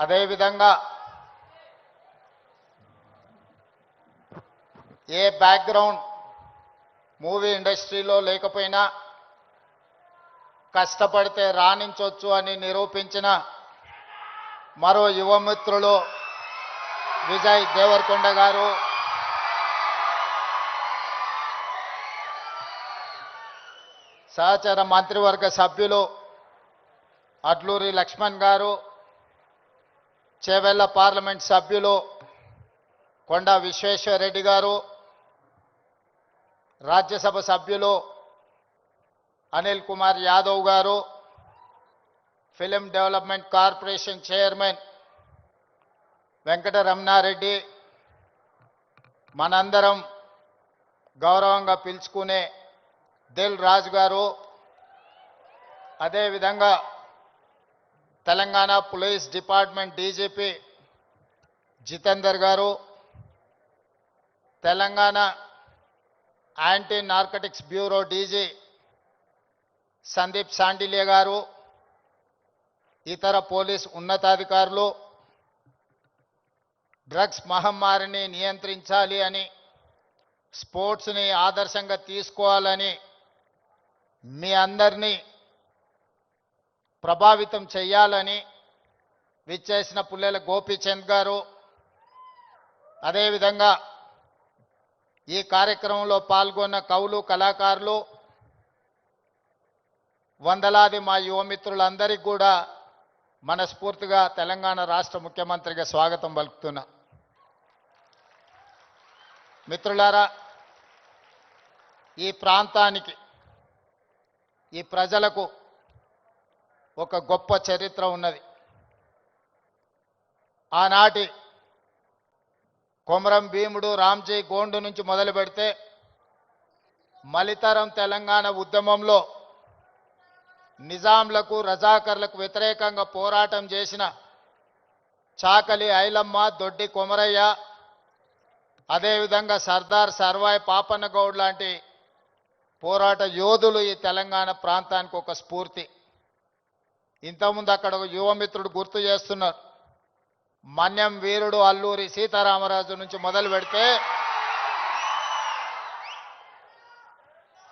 అదేవిధంగా ఏ background movie ఇండస్ట్రీలో లేకపోయినా కష్టపడితే రాణించవచ్చు అని నిరూపించిన మరో యువమిత్రులు విజయ్ దేవరకొండ గారు. సహచర మంత్రివర్గ సభ్యులు అడ్లూరి లక్ష్మణ్ గారు చేవెళ్ళ పార్లమెంట్ సభ్యులు కొండ విశ్వేశ్వరరెడ్డి గారు రాజ్యసభ సభ్యులు Anil Kumar Yadav garu film development corporation chairman Venkataramana Reddy మనందరం గౌరవంగా పిలుచుకునే దిల్ రాజు గారు. అదేవిధంగా Telangana police department DGP Jitender garu Telangana anti narcotics bureau DG Sandeep Sandilya garu ఇతర పోలీస్ ఉన్నతాధికారులు డ్రగ్స్ మహమ్మారిని నియంత్రించాలి అని స్పోర్ట్స్ని ఆదర్శంగా తీసుకోవాలని మీ అందరినీ ప్రభావితం చేయాలని విచ్చేసిన పుల్లెల గోపీచంద్ గారు అదేవిధంగా ఈ కార్యక్రమంలో పాల్గొన్న కవులు కళాకారులు వందలాది మా యువమిత్రులందరికీ కూడా మనస్ఫూర్తిగా తెలంగాణ రాష్ట్ర ముఖ్యమంత్రిగా స్వాగతం పలుకుతున్నా. మిత్రులారా ఈ ప్రాంతానికి ఈ ప్రజలకు ఒక గొప్ప చరిత్ర ఉన్నది. ఆనాటి కొమరం భీముడు రామ్జీ గోండు నుంచి మొదలు పెడితే మలితరం తెలంగాణ ఉద్యమంలో నిజాంలకు రజాకర్లకు వ్యతిరేకంగా పోరాటం చేసిన చాకలి ఐలమ్మ దొడ్డి కొమరయ్య అదేవిధంగా సర్దార్ సర్వాయ్ పాపన్న గౌడ్ లాంటి పోరాట యోధులు ఈ తెలంగాణ ప్రాంతానికి ఒక స్ఫూర్తి. ఇంతకుముందు అక్కడ ఒక యువమిత్రుడు గుర్తు చేస్తున్నారు. మన్యం వీరుడు అల్లూరి సీతారామరాజు నుంచి మొదలు పెడితే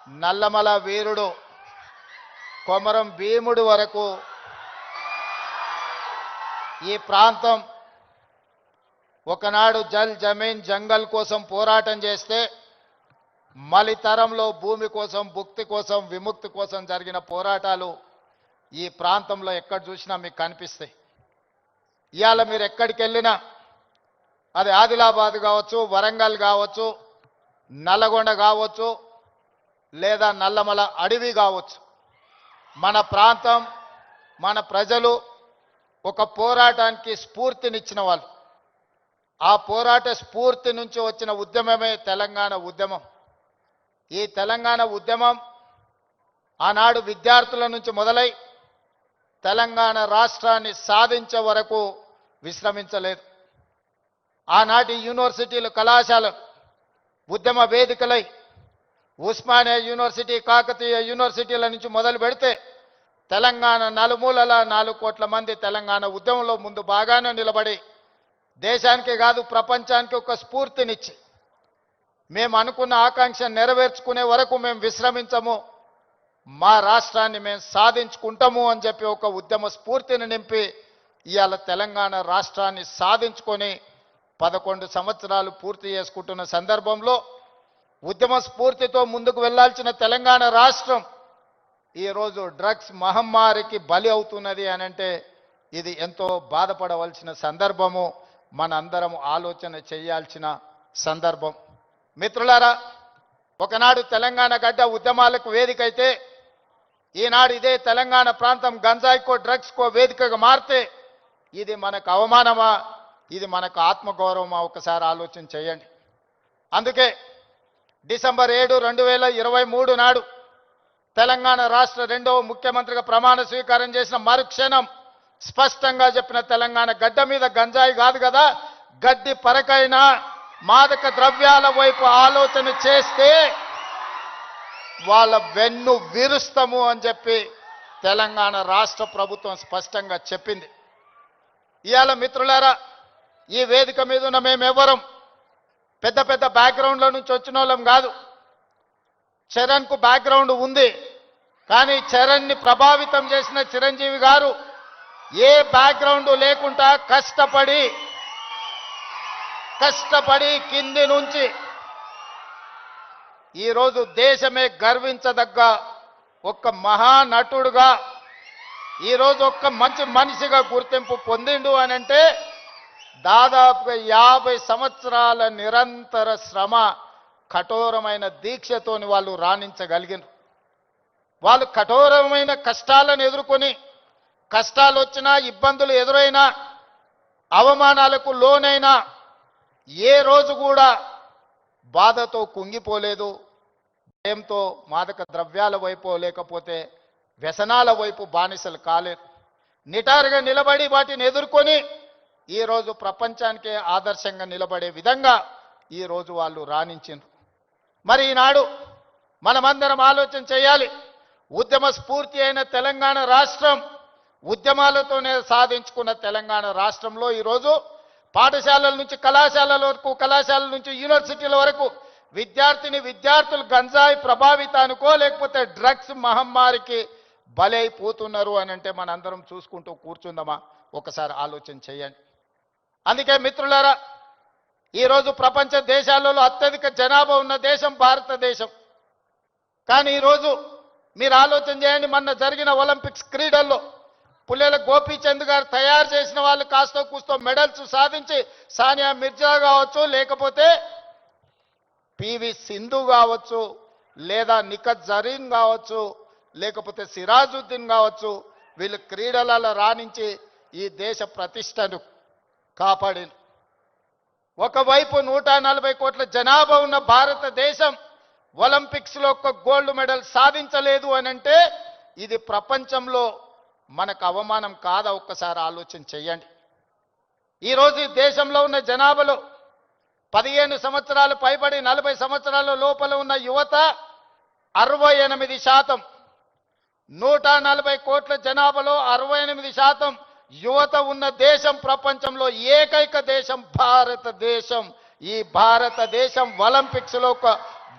నల్లమల వీరుడు కొమరం భీముడు వరకు ఈ ప్రాంతం ఒకనాడు జల్ జమీన్ జంగల్ కోసం పోరాటం చేస్తే మలితరంలో భూమి కోసం భుక్తి కోసం విముక్తి కోసం జరిగిన పోరాటాలు ఈ ప్రాంతంలో ఎక్కడ చూసినా మీకు కనిపిస్తాయి. ఇవాళ మీరు ఎక్కడికి వెళ్ళినా అది ఆదిలాబాద్ కావచ్చు వరంగల్ కావచ్చు నల్లగొండ కావచ్చు లేదా నల్లమల అడవి కావచ్చు. మన ప్రాంతం మన ప్రజలు ఒక పోరాటానికి స్ఫూర్తినిచ్చిన వాళ్ళు. ఆ పోరాట స్ఫూర్తి నుంచి వచ్చిన ఉద్యమమే తెలంగాణ ఉద్యమం. ఈ తెలంగాణ ఉద్యమం ఆనాడు విద్యార్థుల నుంచి మొదలై తెలంగాణ రాష్ట్రాన్ని సాధించే వరకు విశ్రమించలేదు. ఆనాటి యూనివర్సిటీలు కళాశాలలు ఉద్యమ వేదికలై ఉస్మానియా యూనివర్సిటీ కాకతీయ యూనివర్సిటీల నుంచి మొదలు పెడితే తెలంగాణ నలుమూలల నాలుగు కోట్ల మంది తెలంగాణ ఉద్యమంలో ముందు బాగానే నిలబడి దేశానికి కాదు ప్రపంచానికి ఒక స్ఫూర్తినిచ్చి మేము అనుకున్న ఆకాంక్ష నెరవేర్చుకునే వరకు మేము విశ్రమించము. మా రాష్ట్రాన్ని మేము సాధించుకుంటాము అని చెప్పి ఒక ఉద్యమ స్ఫూర్తిని నింపి ఇవాళ తెలంగాణ రాష్ట్రాన్ని సాధించుకొని పదకొండు సంవత్సరాలు పూర్తి చేసుకుంటున్న సందర్భంలో ఉద్యమ స్ఫూర్తితో ముందుకు వెళ్ళాల్సిన తెలంగాణ రాష్ట్రం ఈరోజు డ్రగ్స్ మహమ్మారికి బలి అవుతున్నది అని అంటే ఇది ఎంతో బాధపడవలసిన సందర్భము. మనందరం ఆలోచన చేయాల్సిన సందర్భం. మిత్రులారా ఒకనాడు తెలంగాణ గడ్డ ఉద్యమాలకు వేదికైతే ఈనాడు ఇదే తెలంగాణ ప్రాంతం గంజాయికో డ్రగ్స్కో వేదికగా మారితే ఇది మనకు అవమానమా? ఇది మనకు ఆత్మగౌరవమా? ఒకసారి ఆలోచన చేయండి. అందుకే డిసెంబర్ ఏడు రెండు వేల ఇరవై మూడు నాడు తెలంగాణ రాష్ట్ర రెండవ ముఖ్యమంత్రిగా ప్రమాణ స్వీకారం చేసిన మరుక్షణం స్పష్టంగా చెప్పిన తెలంగాణ గడ్డ మీద గంజాయి కాదు కదా? గడ్డి పరకైనా మాదక ద్రవ్యాల వైపు ఆలోచన చేస్తే వాళ్ళ వెన్ను విరుస్తాము అని చెప్పి తెలంగాణ రాష్ట్ర ప్రభుత్వం స్పష్టంగా చెప్పింది. ఇవాళ మిత్రులారా ఈ వేదిక మీద ఉన్న మేమెవ్వరం పెద్ద పెద్ద బ్యాక్గ్రౌండ్ల నుంచి వచ్చిన వాళ్ళం కాదు. చరణ్కు బ్యాక్గ్రౌండ్ ఉంది. కానీ చరణ్ని ప్రభావితం చేసిన చిరంజీవి గారు ఏ బ్యాక్గ్రౌండ్ లేకుండా కష్టపడి కష్టపడి కింది నుంచి ఈరోజు దేశమే గర్వించదగ్గ ఒక్క మహానటుడుగా ఈరోజు ఒక్క మంచి మనిషిగా గుర్తింపు పొందిండు అని అంటే దాదాపుగా యాభై సంవత్సరాల నిరంతర శ్రమ కఠోరమైన దీక్షతోని వాళ్ళు రాణించగలిగినారు వాళ్ళు కఠోరమైన కష్టాలను ఎదుర్కొని కష్టాలు వచ్చినా ఇబ్బందులు ఎదురైనా అవమానాలకు లోనైనా ఏ రోజు కూడా బాధతో కుంగిపోలేదు. భయంతో మాదక ద్రవ్యాల వైపు లేకపోతే వ్యసనాల వైపు బానిసలు కాలేదు నిటారుగా నిలబడి వాటిని ఎదుర్కొని ఈరోజు ప్రపంచానికే ఆదర్శంగా నిలబడే విధంగా ఈరోజు వాళ్ళు రాణించారు మరి ఈనాడు మనమందరం ఆలోచన చేయాలి. ఉద్యమ స్ఫూర్తి అయిన తెలంగాణ రాష్ట్రం ఉద్యమాలతోనే సాధించుకున్న తెలంగాణ రాష్ట్రంలో ఈరోజు పాఠశాలల నుంచి కళాశాలల వరకు కళాశాలల నుంచి యూనివర్సిటీల వరకు విద్యార్థిని విద్యార్థులు గంజాయి ప్రభావితానికో లేకపోతే డ్రగ్స్ మహమ్మారికి బలైపోతున్నారు అని అంటే మనందరం చూసుకుంటూ కూర్చుందామా? ఒకసారి ఆలోచన చేయండి. అందుకే మిత్రులారా ఈరోజు ప్రపంచ దేశాలలో అత్యధిక జనాభా ఉన్న దేశం భారతదేశం. కానీ ఈరోజు మీరు ఆలోచన చేయండి మొన్న జరిగిన ఒలింపిక్స్ క్రీడల్లో పుల్లెల గోపీచంద్ గారు తయారు చేసిన వాళ్ళు కాస్తో కూస్తో మెడల్స్ సాధించి సానియా మిర్జా కావచ్చు లేకపోతే పివి సింధు కావచ్చు లేదా నిఖత్ జరీన్ కావచ్చు లేకపోతే సిరాజుద్దీన్ కావచ్చు వీళ్ళు క్రీడలలో రాణించి ఈ దేశ ప్రతిష్టను కాపాడింది ఒకవైపు నూట నలభై కోట్ల జనాభా ఉన్న భారతదేశం ఒలింపిక్స్లో ఒక ఒక్క గోల్డ్ మెడల్ సాధించలేదు అని అంటే ఇది ప్రపంచంలో మనకు అవమానం కాదా? ఒక్కసారి ఆలోచన చేయండి. ఈరోజు ఈ దేశంలో ఉన్న జనాభాలో పదిహేను సంవత్సరాలు పైబడి నలభై సంవత్సరాల లోపల ఉన్న యువత అరవై ఎనిమిది శాతం. నూట నలభై కోట్ల జనాభాలో అరవై ఎనిమిది శాతం యువత ఉన్న దేశం ప్రపంచంలో ఏకైక దేశం భారతదేశం. ఈ భారతదేశం ఒలింపిక్స్లో ఒక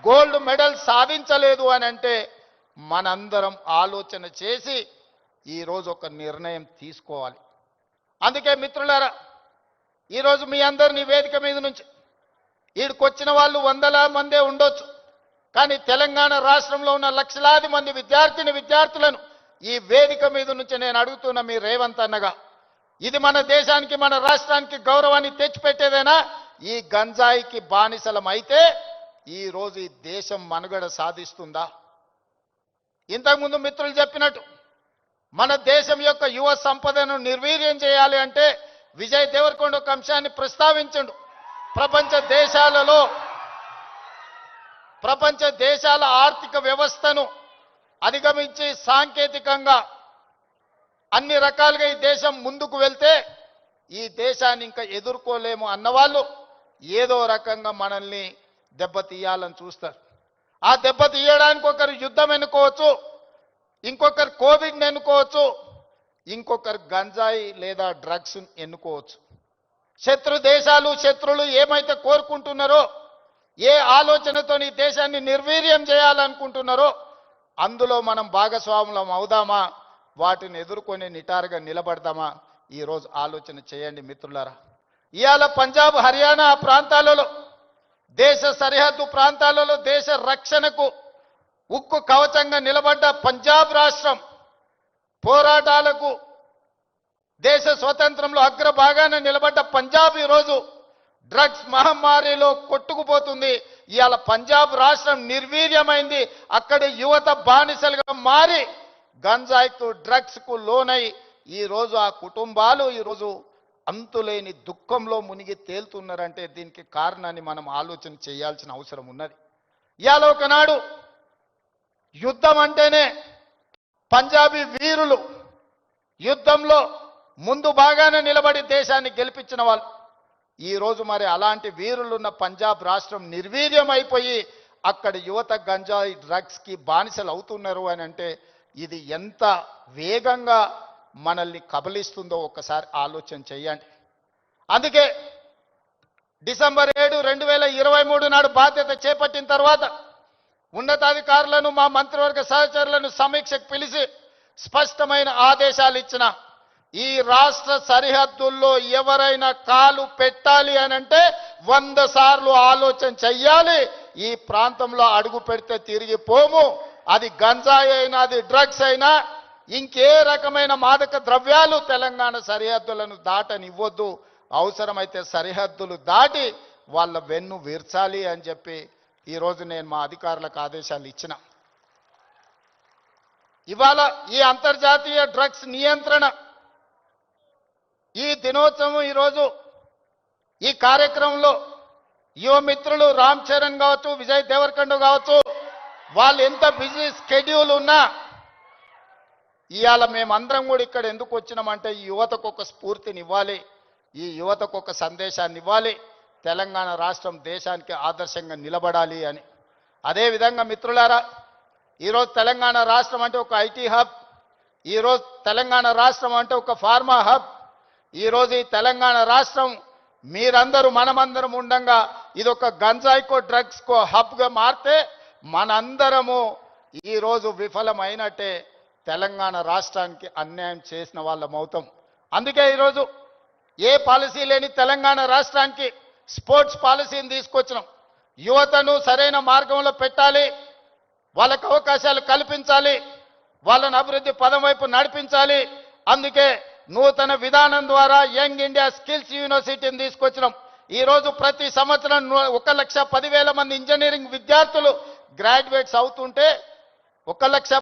గోల్డ్ మెడల్ సాధించలేదు అని అంటే మనందరం ఆలోచన చేసి ఈరోజు ఒక నిర్ణయం తీసుకోవాలి. అందుకే మిత్రులారా ఈరోజు మీ అందరినీ వేదిక మీద నుంచి ఈడికొచ్చిన వాళ్ళు వందల మందే ఉండొచ్చు. కానీ తెలంగాణ రాష్ట్రంలో ఉన్న లక్షలాది మంది విద్యార్థిని విద్యార్థులను ఈ వేదిక మీద నుంచి నేను అడుగుతున్న మీ రేవంత్ అన్నగా ఇది మన దేశానికి మన రాష్ట్రానికి గౌరవాన్ని తెచ్చిపెట్టేదేనా? ఈ గంజాయికి బానిసలం అయితే ఈ దేశం మనుగడ సాధిస్తుందా? ఇంతకుముందు మిత్రులు చెప్పినట్టు మన దేశం యొక్క యువ సంపదను నిర్వీర్యం చేయాలి అంటే విజయ్ దేవరకొండ ఒక అంశాన్ని ప్రస్తావించండు. ప్రపంచ దేశాలలో ప్రపంచ దేశాల ఆర్థిక వ్యవస్థను అధిగమించి సాంకేతికంగా అన్ని రకాలుగా ఈ దేశం ముందుకు వెళ్తే ఈ దేశాన్ని ఇంకా ఎదుర్కోలేము అన్నవాళ్ళు ఏదో రకంగా మనల్ని దెబ్బతీయాలని చూస్తారు. ఆ దెబ్బతీయడానికి ఒకరు యుద్ధం ఎన్నుకోవచ్చు ఇంకొకరు కోవిడ్ని ఎన్నుకోవచ్చు ఇంకొకరు గంజాయి లేదా డ్రగ్స్ ఎన్నుకోవచ్చు. శత్రు దేశాలు శత్రులు ఏమైతే కోరుకుంటున్నారో ఏ ఆలోచనతో ఈ దేశాన్ని నిర్వీర్యం చేయాలనుకుంటున్నారో అందులో మనం భాగస్వాములం అవుదామా? వాటిని ఎదుర్కొని నిటారుగా నిలబడదామా? ఈరోజు ఆలోచన చేయండి మిత్రులారా. ఇవాళ పంజాబ్ హర్యానా ప్రాంతాలలో దేశ సరిహద్దు ప్రాంతాలలో దేశ రక్షణకు ఉక్కు కవచంగా నిలబడ్డ పంజాబ్ రాష్ట్రం పోరాటాలకు దేశ స్వతంత్రంలో అగ్రభాగాన నిలబడ్డ పంజాబ్ ఈరోజు డ్రగ్స్ మహమ్మారిలో కొట్టుకుపోతుంది. ఇవాళ పంజాబ్ రాష్ట్రం నిర్వీర్యమైంది. అక్కడి యువత బానిసలుగా మారి గంజాయికు డ్రగ్స్కు లోనై ఈ రోజు ఆ కుటుంబాలు ఈరోజు అంతులేని దుఃఖంలో మునిగి తేలుతున్నారంటే దీనికి కారణాన్ని మనం ఆలోచన చేయాల్సిన అవసరం ఉన్నది. ఇవాళ ఒకనాడు యుద్ధం అంటేనే పంజాబీ వీరులు యుద్ధంలో ముందు బాగానే నిలబడి దేశాన్ని గెలిపించిన వాళ్ళు. ఈ రోజు మరి అలాంటి వీరులున్న పంజాబ్ రాష్ట్రం నిర్వీర్యం అయిపోయి అక్కడ యువత గంజాయి డ్రగ్స్కి బానిసలు అవుతున్నారు అని అంటే ఇది ఎంత వేగంగా మనల్ని కబలిస్తుందో ఒక్కసారి ఆలోచన చేయండి. అందుకే డిసెంబర్ ఏడు రెండు వేల ఇరవై మూడు నాడు బాధ్యత చేపట్టిన తర్వాత ఉన్నతాధికారులను మా మంత్రివర్గ సహచరులను సమీక్షకు పిలిచి స్పష్టమైన ఆదేశాలు ఇచ్చిన ఈ రాష్ట్ర సరిహద్దుల్లో ఎవరైనా కాలు పెట్టాలి అని అంటే వంద సార్లు ఆలోచన చెయ్యాలి. ఈ ప్రాంతంలో అడుగు పెడితే తిరిగి పోము. అది గంజాయి అయినా అది డ్రగ్స్ అయినా ఇంకే రకమైన మాదక ద్రవ్యాలు తెలంగాణ సరిహద్దులను దాటనివ్వద్దు. అవసరమైతే సరిహద్దులు దాటి వాళ్ళ వెన్ను విర్చాలి అని చెప్పి ఈరోజు నేను మా అధికారులకు ఆదేశాలు ఇచ్చిన. ఇవాళ ఈ అంతర్జాతీయ డ్రగ్స్ నియంత్రణ ఈ దినోత్సవం ఈరోజు ఈ కార్యక్రమంలో యువ మిత్రులు రామ్ చరణ్ కావచ్చు విజయ్ దేవరకొండ కావచ్చు వాళ్ళు ఎంత బిజీ స్కెడ్యూల్ ఉన్నా ఇవాళ మేమందరం కూడా ఇక్కడ ఎందుకు వచ్చినామంటే ఈ యువతకు ఒక స్ఫూర్తిని ఇవ్వాలి ఈ యువతకు ఒక సందేశాన్ని ఇవ్వాలి తెలంగాణ రాష్ట్రం దేశానికి ఆదర్శంగా నిలబడాలి అని. అదేవిధంగా మిత్రులారా ఈరోజు తెలంగాణ రాష్ట్రం అంటే ఒక ఐటీ హబ్ ఈరోజు తెలంగాణ రాష్ట్రం అంటే ఒక ఫార్మా హబ్ ఈరోజు ఈ తెలంగాణ రాష్ట్రం మీరందరూ మనమందరం ఉండంగా ఇది ఒక గంజాయికో డ్రగ్స్కో హబ్గా మారితే మనందరము ఈరోజు విఫలమైనట్టే తెలంగాణ రాష్ట్రానికి అన్యాయం చేసిన వాళ్ళం అవుతాం. అందుకే ఈరోజు ఏ పాలసీ లేని తెలంగాణ రాష్ట్రానికి స్పోర్ట్స్ పాలసీని తీసుకొచ్చినాం. యువతను సరైన మార్గంలో పెట్టాలి వాళ్ళకు అవకాశాలు కల్పించాలి వాళ్ళని అభివృద్ధి పదం వైపు నడిపించాలి. అందుకే నూతన విధానం ద్వారా యంగ్ ఇండియా స్కిల్స్ యూనివర్సిటీని తీసుకొచ్చినాం. ఈ రోజు ప్రతి సంవత్సరం ఒక లక్ష పదివేల మంది ఇంజనీరింగ్ విద్యార్థులు గ్రాడ్యుయేట్స్ అవుతుంటే ఒక లక్ష